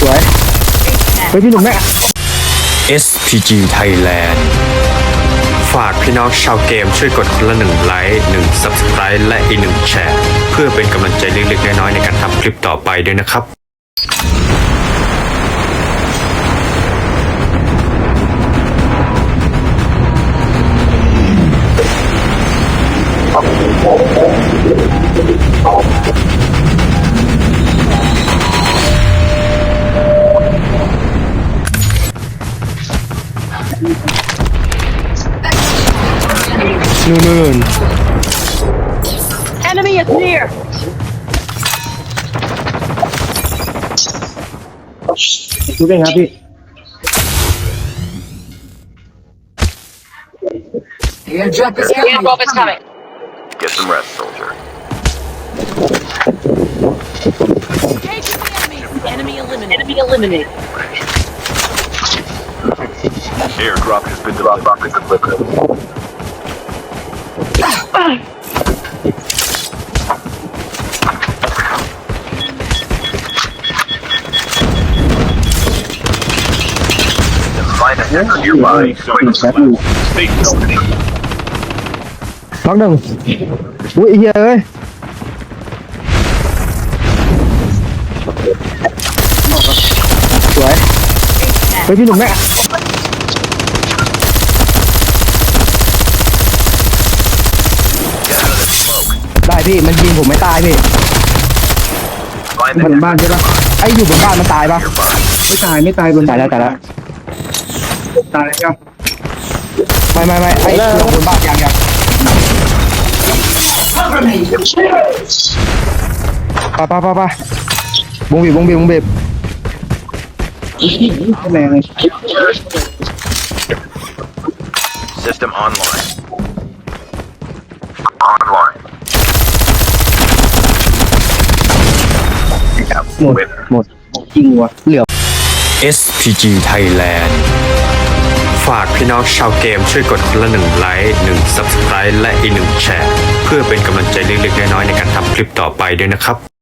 สวยเฮ้ยพี่หนุ่มแม่ SPG Thailand ฝากพี่น้องชาวเกมช่วยกดคนละหนึ่งไลค์หนึ่งซับสไคร b e และอีกหนึ่งแชร์ เพื่อเป็นกำลังใจเล็กๆน้อยๆในการทำคลิปต่อไปด้วยนะครับ No, no, no. Enemy is near. Shooting, Abhi. The airdrop is coming. Get some rest, soldier. Enemy eliminated. Enemy eliminated. Airdrop has been delivered. ơi Bắn đừng Ui giờ ơi. Chuối Với cái dùng mẹ. พี่หนุ่มแม่ได้พี่มันยิงผมไม่ตายพี่ Find บ the น hacker บ้านใช่ปะไอ้อยู่บนบ้านมันตายปะ nearby. ไม่ตายไม่ตายบนตายแล้วตายแล้วตายแล้วไม่ไม่ไม่ไอ้อยู่บนบ้านยังยังไปไปไปไปวงบีบวงบีบวงบีบแรงเลย System online. Online. หมด Winner. หมดจริงวะเหลือ SPG Thailand ฝากพี่น้องชาวเกมช่วยกดคนละหนึ่งไลค์หนึ่ง Subscribe และอีกหนึ่งแชร์ เพื่อเป็นกำลังใจเล็กๆน้อยๆในการทำคลิปต่อไปด้วยนะครับ